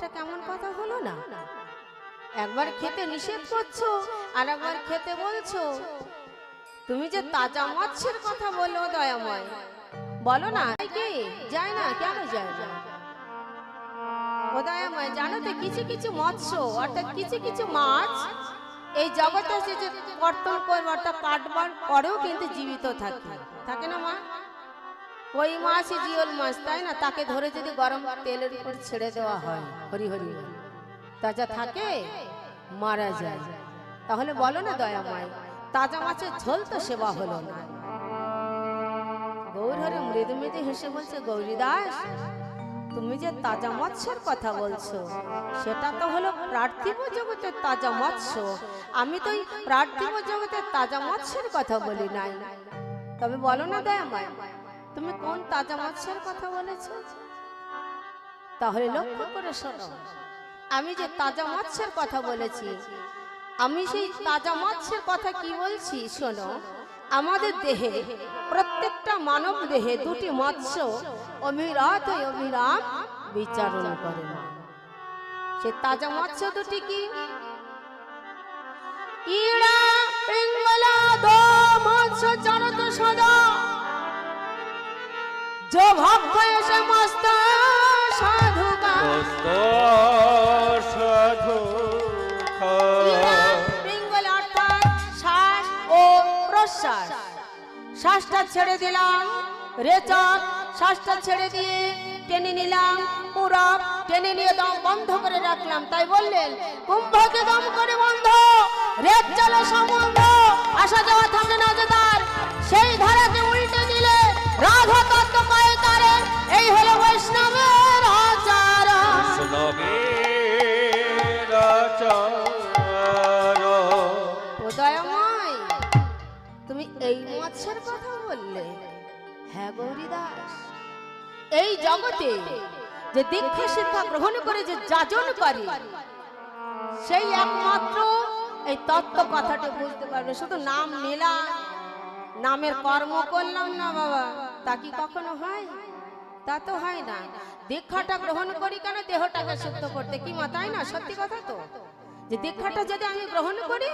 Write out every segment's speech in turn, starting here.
এটা কেমন কথা হলো না? একবার খেতে নিষেধ করছ আর একবার খেতে বলছো। তুমি যে তাজা মৎস্যের কথা বলো দয়াময়। বলো না কি? যায় না, কেন যায় না? দয়াময়, জানো তো কিছু কিছু মৎস্য, অর্থাৎ কিছু কিছু মাছ এই জগতে যে কর্তন করবে অর্থাৎ কাটবার পরেও কিন্তু জীবিত থাকে। থাকে না মা? ওই মাছই জিওল মাছ তাই না? তাকে ধরে যদি গরম তেলের উপর ছেড়ে দেওয়া হয়, হরি হরি। তাজা থাকে, মারা যায়। তাহলে বলো না দয়াময়, তাজা মাছের ঝোল তো সেবা হলো না। গৌর হরে মৃদু মৃদু হেসে বলছে গৌরী দাস তুমি যে তাজা মৎস্যের কথা বলছো, সেটা তো হলো পার্থিব জগতের তাজা মৎস্য। আমি তো পার্থিব জগতের তাজা মৎস্যের কথা বলি নাই। তবে বলো না দয়াময় তুমি কোন তাজা মৎস্যের কথা বলেছ? তাহলে লক্ষ্য করে শোনো। আমি যে তাজা মৎস্যের কথা বলেছি, আমি সেই তাজা মৎস্যের কথা কি বলছি শোনো, আমাদের দেহে প্রত্যেকটা মানব দেহে দুটি মৎস্য অবিরাত অবিরাম বিচারণ করে। না সে তাজা মৎস্য দুটি কি? ইড়া পিঙ্গলা দো, মৎস্য জনত সদা। जो ভক্ত সাধু অর্থাৎ শ্বাস ছেড়ে দিলাম রেচক। ছেড়ে দিয়ে টেনে নিলাম পুরব। টেনে নিয়ে দম বন্ধ করে রাখলাম। তাই বললেন কুম্ভকে দম করে বন্ধ রেপ চলে সম্বন্ধ। আসা যাওয়া না যে সেই ধারাকে রাধা তত্ত্ব তারে এই হলো বৈষ্ণবের আচার। তুমি এই মৎস্যের কথা বললে। হ্যাঁ এই জগতে যে দীক্ষা শিক্ষা গ্রহণ করে যে যাজন করে সেই একমাত্র এই তত্ত্ব কথাটা বুঝতে পারবে। শুধু নাম নিলাম নামের কর্ম করলাম না বাবা। তা কি কখনো হয়? তা তো হয় না। দীক্ষাটা গ্রহণ করি কেন? দেহটাকে শুদ্ধ করতে। কি মা, তাই না? সত্যি কথা তো। যে দীক্ষাটা যদি আমি গ্রহণ করি,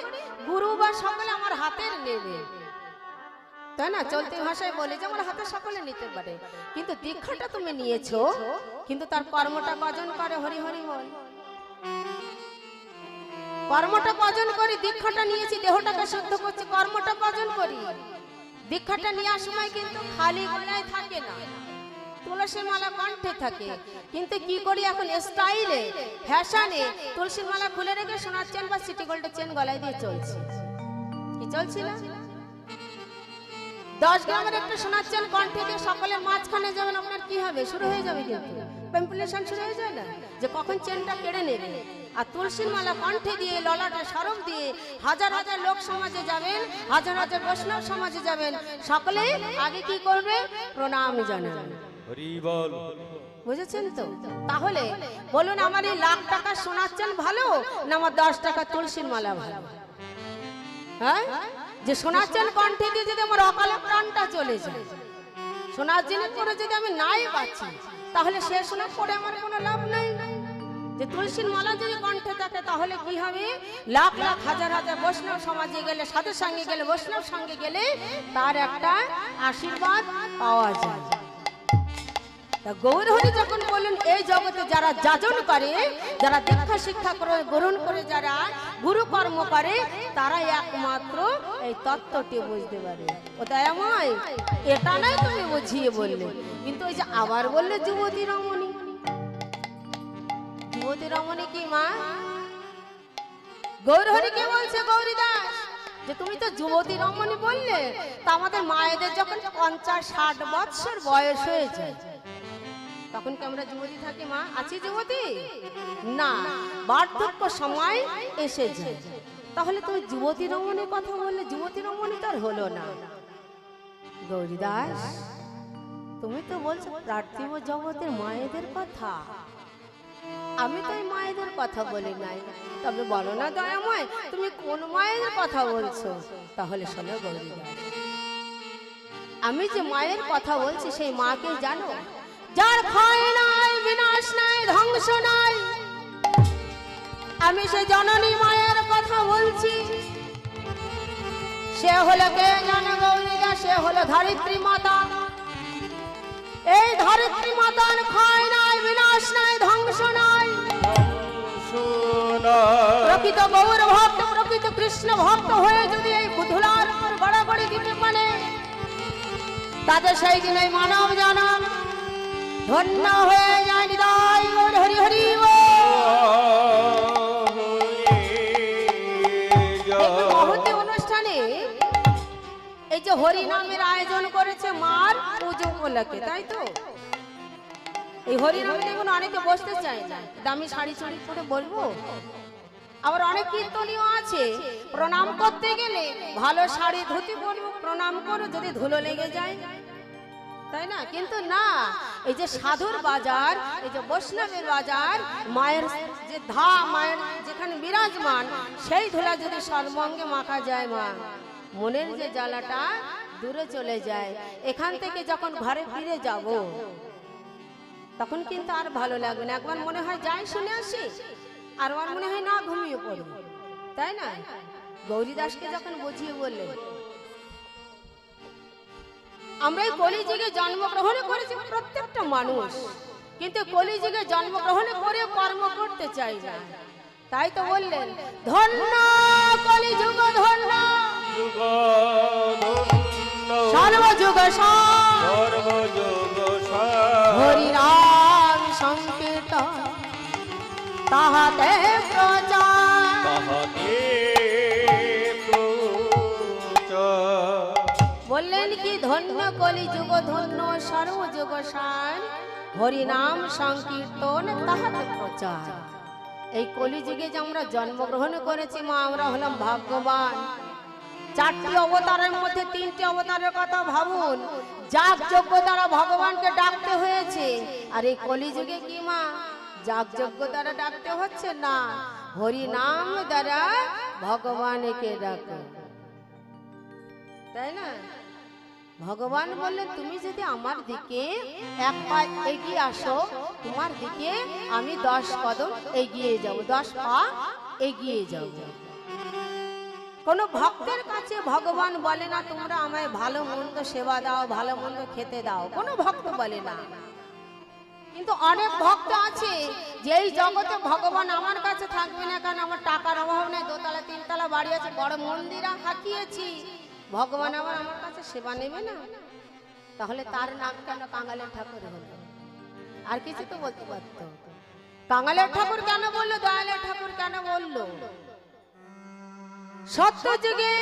গুরু বা সকলে আমার হাতের নেবে। তাই না? চলতি ভাষায় বলে যে আমার হাতে সকলে নিতে পারে। কিন্তু দীক্ষাটা তুমি নিয়েছো, কিন্তু তার কর্মটা কজন করে হরি হরি বল কর্মটা কজন করি দীক্ষাটা নিয়েছি, দেহটাকে শুদ্ধ করছি, কর্মটা কজন করি। দীক্ষাটা নেওয়ার সময় কিন্তু খালি গলায় থাকে না। তুলসীর মালা কণ্ঠে থাকে। কিন্তু কি করি এখন? স্টাইলে তুলসীর মালা খুলে রেখে সোনার বা সিটি চেন গলায় দিয়ে চলছে। কি দশ গ্রামের একটা সোনার কণ্ঠে সকলের মাঝখানে যাবেন, আপনার কি হবে? শুরু হয়ে যাবে কিন্তু। শুরু হয়ে না? যে কখন চেনটা কেড়ে নেবে? আর তুলসীর মালা কণ্ঠে দিয়ে ললাটা সরম দিয়ে হাজার হাজার লোক সমাজে যাবেন হাজার হাজার বৈষ্ণব সমাজে যাবেন। সকলে আগে কি করবে? প্রণাম জানাবেন বুঝেছেন তো? তাহলে বলুন আমার এই লাখ টাকা চেন ভালো না আমার দশ টাকা তুলসীর মালা ভালো? হ্যাঁ? যে চেন কণ্ঠে দিয়ে যদি আমার অকালে প্রাণটা চলে যায় সোনার জিনিস করে যদি আমি নাই পাচ্ছি তাহলে সে সোনা পরে আমার কোনো লাভ নেই। যে তুলসীর মালা যদি কণ্ঠে থাকে, তাহলে কি হবে? লাখ লাখ হাজার হাজার বৈষ্ণব সমাজে গেলে, সাধুর সঙ্গে গেলে, বৈষ্ণব সঙ্গে গেলে তার একটা আশীর্বাদ পাওয়া যায়। তা গৌর হরি যখন বললেন, এই জগতে যারা যাজন করে, যারা দীক্ষা শিক্ষা করে, গ্রহণ করে, যারা গুরু কর্ম করে তারা একমাত্র এই তত্ত্বটি বুঝতে পারে। ও দয়াময় এটা নয় তুমি বুঝিয়ে বললে। কিন্তু ওই যে আবার বললে, যুবতী রমণী যুবতী রমণী কি মা? গৌর হরি কে বলছে গৌরী দাস? যে তুমি তো যুবতী রমণী বললে, তা আমাদের মায়েদের যখন পঞ্চাশ ষাট বৎসর বয়স হয়েছে তখন কি আমরা যুবতী থাকি মা? আছি যুবতী? না, বার্ধক্য সময় এসেছে তাহলে তুমি যুবতী রমণীর কথা বললে, যুবতী রমণী তো আর হলো না। গৌরী দাস, তুমি তো বলছো পার্থিব জগতের মায়েদের কথা। আমি তো মায়েদের কথা বলি নাই। তবে বলো না দয়াময়, তুমি কোন মায়ের কথা বলছো? তাহলে শোনো গৌরী আমি যে মায়ের কথা বলছি, সেই মাকে জানো? যার ক্ষয় নাই, বিনাশ নাই, ধ্বংস নাই। আমি সে জননী মায়ের কথা বলছি। সে হলো কে জানো গৌরীদা? সে হলো ধরিত্রী মাতা এই ধরিত্রী মাতার ক্ষয় নাই, বিনাশ নাই, ধ্বংস নাই। প্রকৃত গৌর ভক্ত, প্রকৃত কৃষ্ণ ভক্ত হয়ে যদি এই বুধুলার উপর গড়াগড়ি দিতে পারে, তাতে সেই দিন এই মানব জানান ধন্য হয়ে যায় গৌর হরি হরি অনুষ্ঠানে এই যে হরি নামের আয়োজন করেছে মার পুজো উপলক্ষে, তাই তো? এই হরি নামে দেখুন অনেকে বসতে চায় দামি শাড়ি শাড়ি পরে বলব আবার অনেক কীর্তনীয় আছে। প্রণাম করতে গেলে ভালো শাড়ি, ধুতি পরবো প্রণাম করো যদি ধুলো লেগে যায়। তাই না? কিন্তু না, এই যে সাধুর বাজার, এই যে বৈষ্ণবের বাজার, মায়ের যে ধা, মায়ের যেখানে বিরাজমান, সেই ধুলা যদি সর্বঙ্গে মাখা যায় মা, মনের যে জ্বালাটা দূরে চলে যায়। এখান থেকে যখন ঘরে ফিরে যাব, তখন কিন্তু আর ভালো লাগবে না। একবার মনে হয় যাই শুনে আসি আর আমার মনে হয় না ঘুমিয়ে পড়ব তাই না? গৌরীদাসকে যখন বুঝিয়ে বললেন আমরা এই কলিযুগে জন্মগ্রহণ করেছি প্রত্যেকটা মানুষ কিন্তু কলিযুগে জন্মগ্রহণ করে কর্ম করতে চাই না। তাই তো বললেন ধন্য কলিযুগ ধন্য। সর্বযুগ সব হরি রাম সংকীর্তন। তাহাতে প্রচার। বললেন কি ধন্য কলি যুগ ধন্য সর্বযুগ সার। হরি নাম সংকীর্তন তাহাতে প্রচার। এই কলিযুগে যে আমরা জন্মগ্রহণ করেছি মা আমরা হলাম ভাগ্যবান। চারটি অবতারের মধ্যে তিনটি অবতারের কথা ভাবুন। যাগ যজ্ঞ দ্বারা ভগবানকে ডাকতে হয়েছে। আর এই কলিযুগে কি মা? যাগ যজ্ঞ দ্বারা ডাকতে হচ্ছে না। হরি নাম দ্বারা ভগবানকে ডাকে। তাই না? ভগবান বললেন তুমি যদি আমার দিকে এক পা এগিয়ে আসো, তোমার দিকে আমি দশ কদম এগিয়ে যাব, দশ পা এগিয়ে যাব। কোন ভক্তের কাছে ভগবান বলে না, তোমরা আমায় ভালো মন্দ সেবা দাও, ভালো মন্দ খেতে দাও। কোনো ভক্ত বলে না। কিন্তু অনেক ভক্ত আছে যে এই জগতে ভগবান আমার কাছে থাকবে না, কারণ আমার টাকার অভাব নেই, দোতলা, তিনতলা বাড়ি আছে, বড় মন্দিরা হাঁকিয়েছি। ভগবান আমার আমার কাছে সেবা নেবে না? তাহলে তার নাম কেন কাঙালের ঠাকুর হলো? আর কিছু তো বলতে পারতো। কাঙালের ঠাকুর কেন বলল, দয়ালের ঠাকুর কেন বলল? সত্য যুগে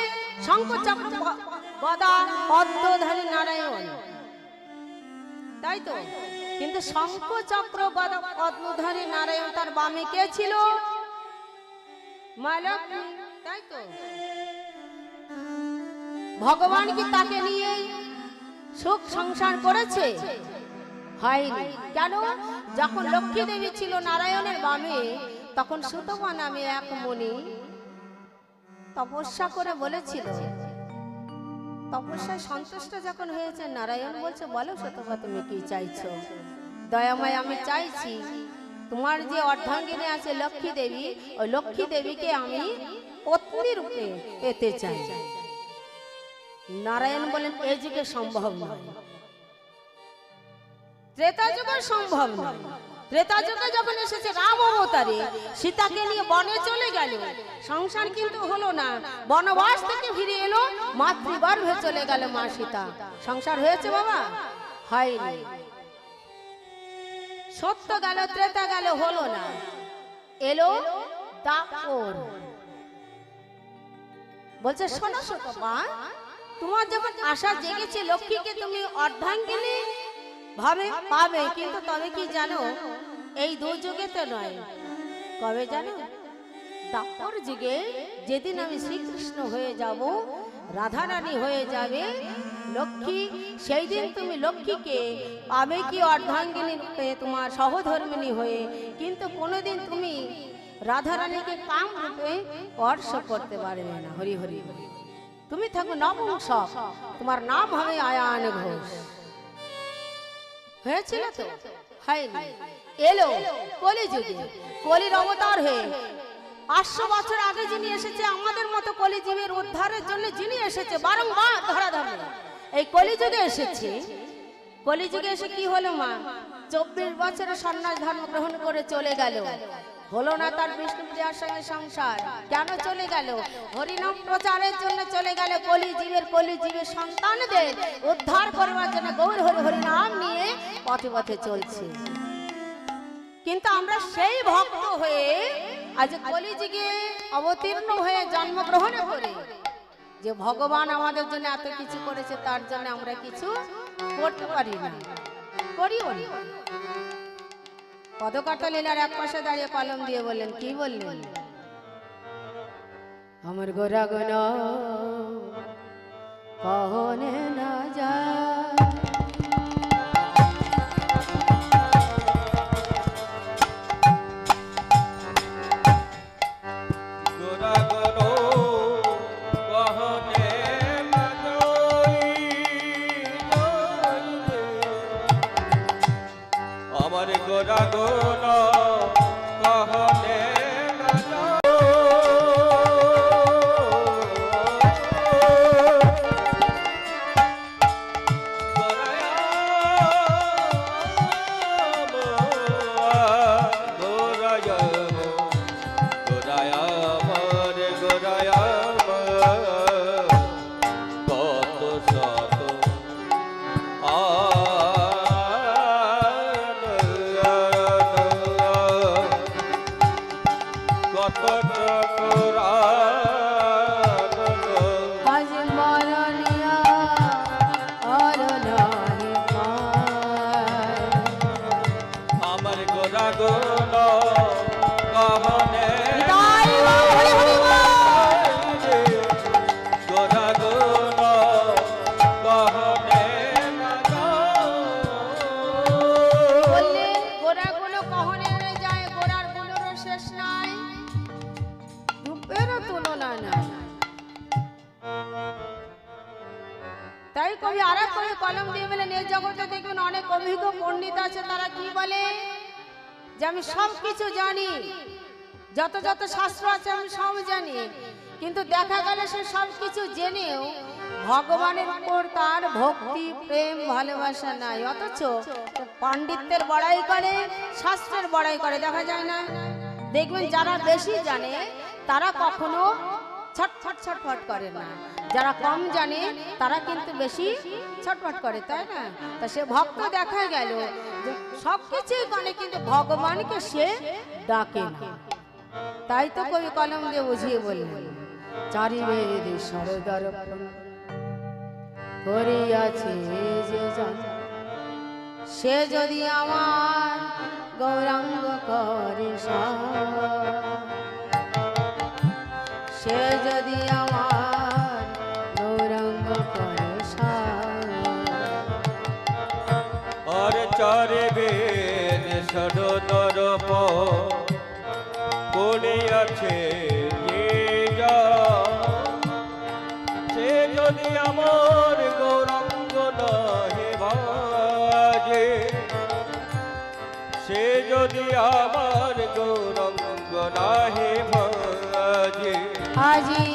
পদ্মধারী নারায়ণ। তাই তো? কিন্তু শঙ্খ চক্র পদ্মধারী নারায়ণ তার বামে কে ছিল? তাই তো? ভগবান কি তাকে নিয়ে সুখ সংসার করেছে? হয়নি। কেন? যখন লক্ষ্মী দেবী ছিল নারায়ণের বামে, তখন সুতমা নামে এক মণি তপস্যা করে বলেছিল তপস্যায় সন্তুষ্ট যখন হয়েছে, নারায়ণ বলছে, বলো সুতমা তুমি কি চাইছো? দয়াময়, আমি চাইছি তোমার যে অর্ধাঙ্গিনী আছে লক্ষ্মী দেবী, ওই লক্ষ্মী দেবীকে আমি পত্নী রূপে পেতে চাই। নারায়ণ বলেন এই যুগে সম্ভব নয়। ত্রেতা যুগে সম্ভব নয়। ত্রেতা যুগে যখন এসেছে রাম অবতারে, সীতাকে নিয়ে বনে চলে গেল। সংসার কিন্তু হলো না। বনবাস থেকে ফিরে এলো, মাতৃগর্ভে চলে গেল মা সীতা। সংসার হয়েছে বাবা? হয়নি। সত্য গেল, ত্রেতা গেল, হলো না। এলো দাপর বলছে, শোনো শোনো মা, তোমার যখন আশা জেগেছে লক্ষ্মীকে তুমি অর্ধাঙ্গিনী ভাবে পাবে, কিন্তু তবে কি জানো? এই দুর্যোগে তো নয়। কবে জানো? দাপর যুগে যেদিন আমি শ্রীকৃষ্ণ হয়ে যাব, রাধারানী হয়ে যাবে, লক্ষ্মী সেই দিন তুমি লক্ষ্মীকে পাবে কি অর্ধাঙ্গিনী তোমার সহধর্মিনী হয়ে। কিন্তু কোনোদিন তুমি রাধারানীকে কাম রূপে স্পর্শ করতে পারবে না। হরি হরি হরি। তুমি থাকো নবংশ তোমার নাম হবে আয়ান ঘোষ। হয়েছিল তো? হয়নি। এলো? কলিযুগে কলির অবতার হয়ে। পাঁচশো বছর আগে যিনি এসেছে আমাদের মতো কলিজীবের উদ্ধারের জন্য যিনি এসেছে বারংবার ধরা ধরা। এই কলিযুগে এসেছে। কলিযুগে এসে কি হলো মা? চব্বিশ বছরে সন্ন্যাস ধর্ম গ্রহণ করে চলে গেল। হলো না তার বিষ্ণুপ্রিয়ার সঙ্গে সংসার। কেন চলে গেল? হরিনাম প্রচারের জন্য চলে গেল কলিজীবের কলিজীবের সন্তানদের উদ্ধার করবার জন্য গৌর হরি হরিনাম নিয়ে পথে পথে চলছে। কিন্তু আমরা সেই ভক্ত হয়ে আজ কলিযুগে অবতীর্ণ হয়ে জন্মগ্রহণ করে। যে ভগবান আমাদের জন্য এত কিছু করেছে, তার জন্য আমরা কিছু করতে পারি না। করিও না। পদকর্তা লীলার এক পাশে দাঁড়িয়ে কলম দিয়ে বললেন, কি বললেন? আমার গোরা গন কহনে না যায় কিছু জানি। যত যত শাস্ত্র আছে আমি সব জানি। কিন্তু দেখা গেল সে সব কিছু জেনেও ভগবানের উপর তার ভক্তি, প্রেম, ভালোবাসা নাই। অথচ পাণ্ডিত্যের বড়াই করে, শাস্ত্রের বড়াই করে, দেখা যায় না? দেখবেন যারা বেশি জানে, তারা কখনো ছটফট ছটফট করে না। যারা কম জানে, তারা কিন্তু বেশি ছটফট করে, তাই না? তা সে ভক্ত দেখা গেল যে কানে কিন্তু ভগবানকে সে ডাকে তাই তো কবি কলম দিয়ে বুঝিয়ে বললেন যে সে যদি আমার গৌরাঙ্গ করে সে যা সে যদি আমার গৌরঙ্গ নহে ভাজে সে যদি আমার গৌরঙ্গ নহে ভাজে। আজি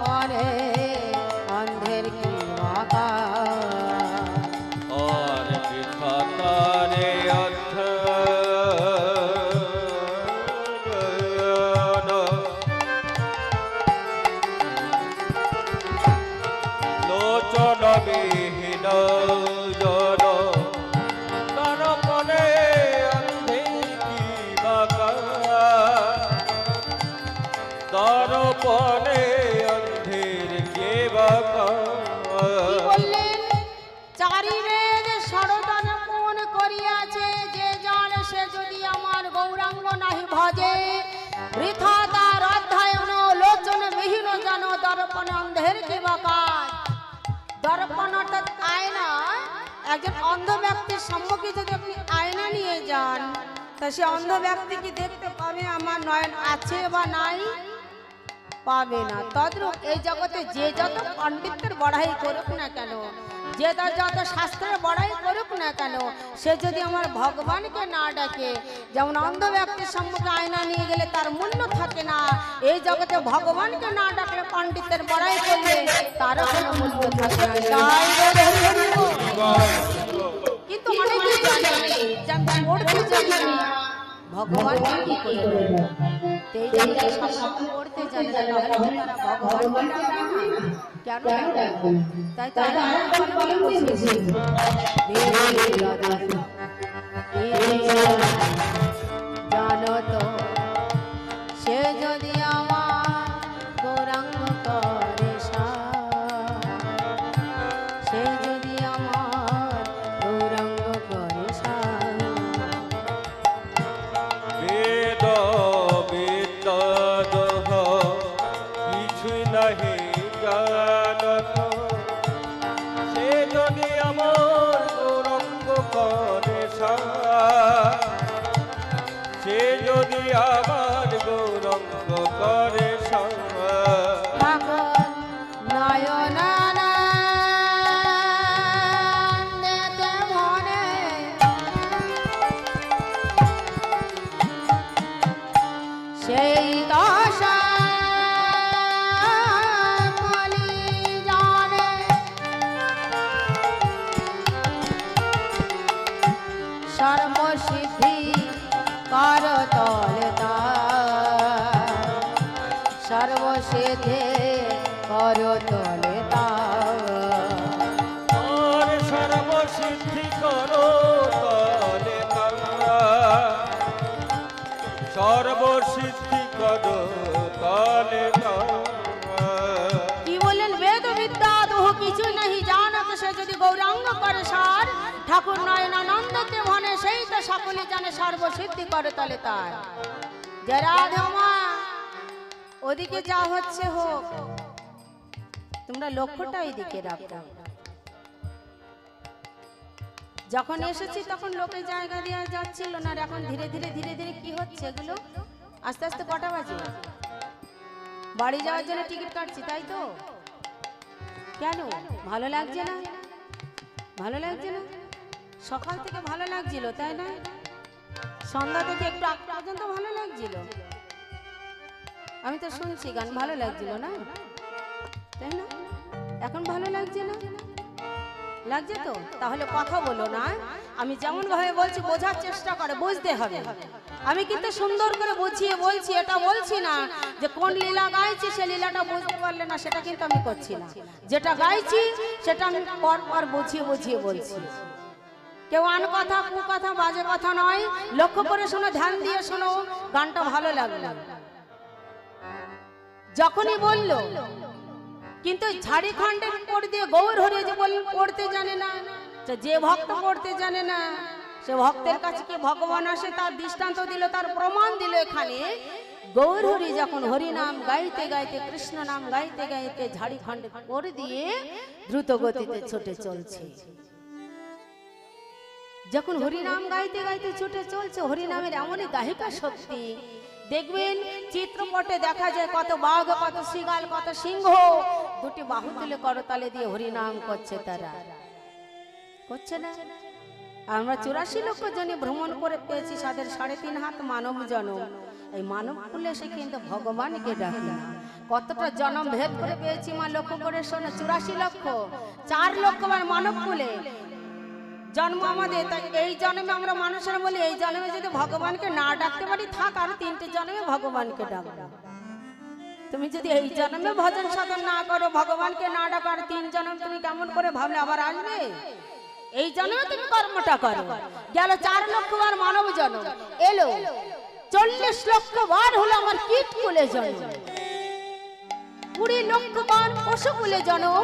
অন্ধ ব্যক্তির সম্মুখে যদি আপনি আয়না নিয়ে যান, তা সে অন্ধ ব্যক্তি কি দেখতে পাবে? আমার নয়ন আছে বা নাই? পাবে না। তদ্রূপ এই জগতে যে যত পণ্ডিতের বড়াই করুক না কেন, যে তার যত শাস্ত্রের বড়াই করুক না কেন, সে যদি আমার ভগবানকে না ডাকে, যেমন অন্ধ ব্যক্তির সম্মুখে আয়না নিয়ে গেলে তার মূল্য থাকে না, এই জগতে ভগবানকে না ডাকলে পণ্ডিতের বড়াই করলে তারও কোনো মূল্য থাকে না। জানে জানি ভগবান কি করে এই জন্য সব পড়তে জানে না তাহলে তারা ভগবান কেন? তাই তারা বুঝেছি গৌরাঙ্গ করে সার। ঠাকুর নয়নানন্দকে মনে সেই তো সকলে জানে সর্বসিদ্ধি করে তলে তার। ওদিকে যা হচ্ছে হোক। তোমরা লক্ষ্যটা এদিকে রাখো। যখন এসেছি তখন লোকে জায়গা দেওয়া যাচ্ছিল না এখন ধীরে ধীরে ধীরে ধীরে কি হচ্ছে এগুলো? আস্তে আস্তে কটা বাজে? বাড়ি যাওয়ার জন্য টিকিট কাটছি, তাই তো? কেন? ভালো লাগছে না? ভালো লাগছে না সকাল থেকে ভালো লাগছিল, তাই না? সন্ধ্যা থেকে একটু আগ পর্যন্ত ভালো লাগছিল? আমি তো শুনছি, গান ভালো লাগছিল না? তাই না? এখন ভালো লাগছে না? লাগছে তো? তাহলে কথা বলো না আমি যেমন ভাবে বলছি, বোঝার চেষ্টা করে, বুঝতে হবে। আমি কিন্তু সুন্দর করে বুঝিয়ে বলছি, এটা বলছি না যে কোন লীলা গাইছি, সে লীলাটা বুঝতে পারলে না, সেটা কিন্তু আমি করছি না। যেটা গাইছি, সেটা আমি পর পর বুঝিয়ে বুঝিয়ে বলছি। কেউ আন কথা, কু কথা, বাজে কথা নয়। লক্ষ্য করে শোনো, ধ্যান দিয়ে শোনো, গানটা ভালো লাগল। যখনই বলল, কিন্তু ঝাড়িখণ্ডের উপর দিয়ে গৌর হরে যে বললেন, পড়তে জানে না। যে ভক্ত পড়তে জানে না। সে ভক্তের কাছে কি ভগবান আসে? তার দৃষ্টান্ত দিল, তার প্রমাণ দিল এখানে। গৌর হরি যখন হরি নাম গাইতে গাইতে কৃষ্ণ নাম গাইতে গাইতে ঝাড়িখণ্ডের করে দিয়ে দ্রুত গতিতে ছুটে চলছে। যখন হরিনাম গাইতে গাইতে ছুটে চলছে, হরিনামের এমনই গাহিকা শক্তি। দেখবেন, চিত্রপটে দেখা যায় কত বাঘ, কত শিগাল, কত সিংহ, দুটি বাহু তুলে করতালে দিয়ে হরিনাম করছে তারা। করছে না? আমরা চুরাশি লক্ষ জনে ভ্রমণ করে পেয়েছি তাদের সাড়ে তিন হাত মানব জনম। এই মানব কুলে সে কিন্তু ভগবানকে ডাকি না। কতটা জনম ভেদ করে পেয়েছি মা লক্ষ্য করে শোনো চুরাশি লক্ষ, চার লক্ষ বার মানব কুলে। জন্ম আমাদের, তাই এই জন্মে আমরা মানুষের বলি, এই জন্মে যদি ভগবানকে না ডাকতে পারি, থাক, আর তিনটে জন্মে ভগবানকে ডাকবো। তুমি যদি এই জন্মে ভজন সাধন না করো, ভগবানকে না ডাকো, আর তিন জন্ম তুমি কেমন করে ভাবলে, আবার আসবে? এই জন্মে তুমি কর্মটা করো। গেল চার লক্ষ বার মানব জন্ম। এলো। চল্লিশ লক্ষ বার হলো আমার কীট কুলে জন্ম। কুড়ি লক্ষ বার পশু কুলে জন্ম।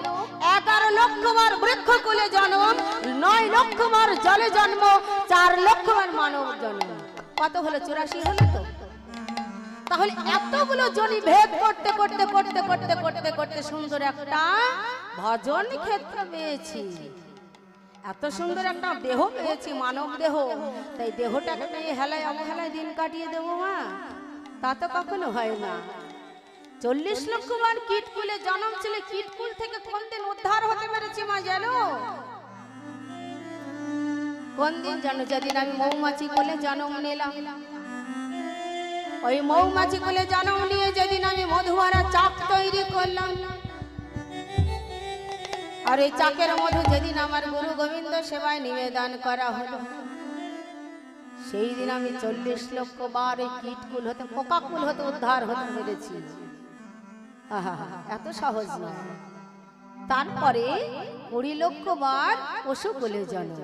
এগারো লক্ষ বার বৃক্ষ কুলে জন্ম। নয় লক্ষ বার জলে জন্ম। চার লক্ষ বার মানব জন্ম। কত হলো চুরাশি হলো তো? তাহলে এতগুলো জনি ভেদ করতে করতে করতে করতে করতে করতে সুন্দর একটা ভজন ক্ষেত্র পেয়েছি। এত সুন্দর একটা দেহ পেয়েছি, মানব দেহ। তাই দেহটাকে পেয়ে হেলায় অবহেলায় দিন কাটিয়ে দেবো মা। তা তো কখনো হয় না। চল্লিশ লক্ষ বার জন্ম ছিল কীটকুল থেকে কোন দিন উদ্ধার হতে পেরেছি মা, জানো? কোন দিন জানো, যেদিন আমি মৌমাছি কোলে জন্ম নিলাম। ওই মৌমাছি কোলে জন্ম নিয়ে যেদিন আমি মধুয়ারা চাক তৈরি করলাম। আর এই চাকের মধু যেদিন আমার গুরু গোবিন্দ সেবায় নিবেদন করা হলো সেই দিন আমি চল্লিশ লক্ষ বার এই কীটকুল হতে পোকাকুল হতে উদ্ধার হতে পেরেছি। এত সহজ নয়। তারপরে কুড়ি লক্ষ বার পশুকুলে জন্ম।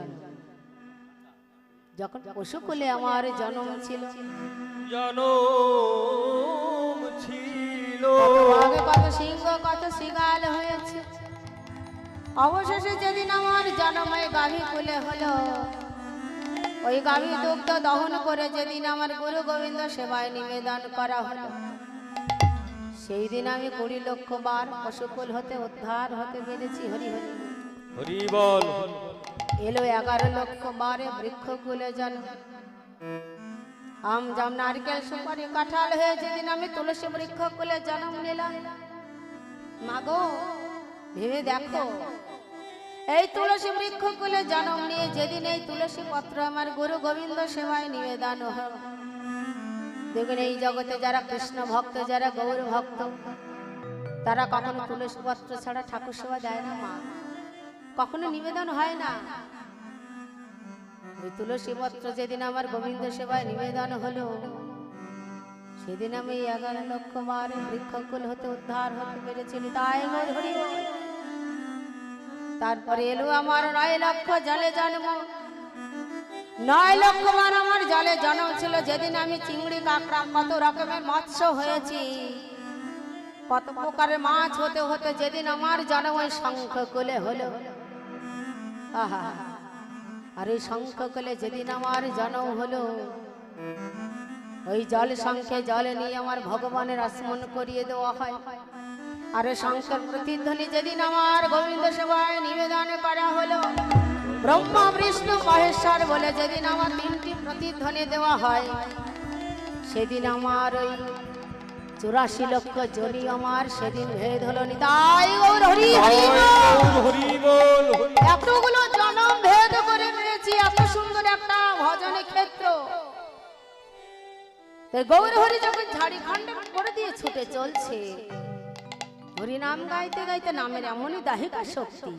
যখন পশুকুলে আমার জন্ম ছিল জনম ছিল। কত সিংহ কত শিগাল অবশেষে যেদিন আমার জন্মে গাভী কুলে হলো ওই গাভী দুগ্ধ দহন করে যেদিন আমার গুরু গোবিন্দ সেবায় নিবেদন করা হলো। সেই দিন আমি কুড়ি লক্ষ বার পশুকুল হতে উদ্ধার হতে পেরেছি হরি হরি। হরি বল। এলো এগারো লক্ষ বারে বৃক্ষকুলে জন্ম। আম জাম নারকেল সুপারি কাঁঠাল হয়ে যেদিন আমি তুলসী বৃক্ষকুলে জন্ম নিলাম। মাগো ভেবে দেখো এই তুলসী বৃক্ষকুলে জন্ম নিয়ে যেদিন এই তুলসী পত্র আমার গুরু গোবিন্দ সেবায় নিবেদন দেখুন, এই জগতে যারা কৃষ্ণ ভক্ত, যারা গৌর ভক্ত, তারা কখনো তুলসী পত্র ছাড়া ঠাকুর সেবা দেয় না মা। কখনো নিবেদন হয় না। ওই তুলসী পত্র যেদিন আমার গোবিন্দ সেবায় নিবেদন হলো, সেদিন আমি এগারো লক্ষ বার বৃক্ষকুল হতে উদ্ধার হতে পেরেছি। তাই মোর হরি। তারপরে এলো আমার নয় লক্ষ জলে জন্ম। নয় লক্ষ মান আমার জলে জন্ম ছিল। যেদিন আমি চিংড়ি, কাঁকড়া, কত রকমের মৎস্য হয়েছি, কত প্রকারের মাছ হতে হতে যেদিন আমার জন্ম ওই শঙ্খ কোলে হলো। আহা, আর ওই শঙ্খ কোলে যেদিন আমার জন্ম হলো, ওই জল শঙ্খে জল নিয়ে আমার ভগবানের আসমন করিয়ে দেওয়া হয়। আর শঙ্কর প্রতিধ্বনি যেদিন আমার গোবিন্দ সেবায় নিবেদন করা হলো ব্রহ্মা বিষ্ণু মহেশ্বর বলে যেদিন আমার তিনটি প্রতিধ্বনি দেওয়া হয় সেদিন আমার ওই চুরাশি লক্ষ জনি আমার সেদিন ভেদ হলো গৌর হরি এতগুলো জনম ভেদ করে নিয়েছি এত সুন্দর একটা ভজনে ক্ষেত্র। গৌর হরি যখন ঝাড়িখণ্ড করে দিয়ে ছুটে চলছে হরি নাম গাইতে গাইতে নামের এমনই দাহিকা শক্তি।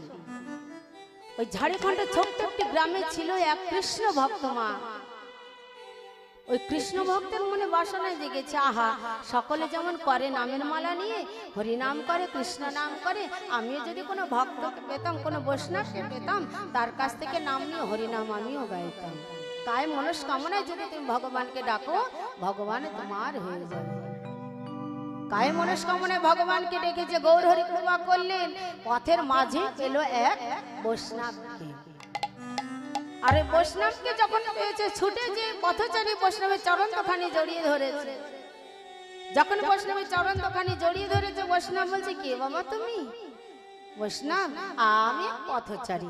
ওই ঝাড়িখণ্ডের ছোট্ট একটি গ্রামে ছিল এক কৃষ্ণ ভক্ত মা। ওই কৃষ্ণ ভক্তের মনে বাসনায় জেগেছে, আহা, সকলে যেমন করে নামের মালা নিয়ে হরি নাম করে, কৃষ্ণ নাম করে, আমিও যদি কোনো ভক্তকে পেতাম, কোনো বৈষ্ণবকে পেতাম, তার কাছ থেকে নাম নিয়ে হরি নাম আমিও গাইতাম। তাই মনস্কামনায় যদি তুমি ভগবানকে ডাকো, ভগবান তোমার হয়ে যাবে। কায় মনস্কামনায় ভগবানকে ডেকেছে গৌর হরি কৃপা করলেন। পথের মাঝে পেল এক বৈষ্ণবকে। আরে বৈষ্ণবকে যখন পেয়েছে ছুটে যে পথচারী বৈষ্ণবের চরণ দোকানে জড়িয়ে ধরেছে। যখন বৈষ্ণবের চরণ দোকানে জড়িয়ে ধরেছে, বৈষ্ণব বলছে, কে বাবা তুমি? বৈষ্ণব, আমি পথচারী।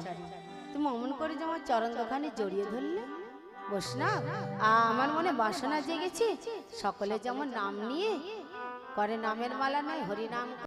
তুমি অমন করে যে আমার চরণ দোকানে জড়িয়ে ধরলে? বৈষ্ণব আমার মনে বাসনা জেগেছে। সকলে যেমন নাম নিয়ে করে নামের মালা নাই হরি নাম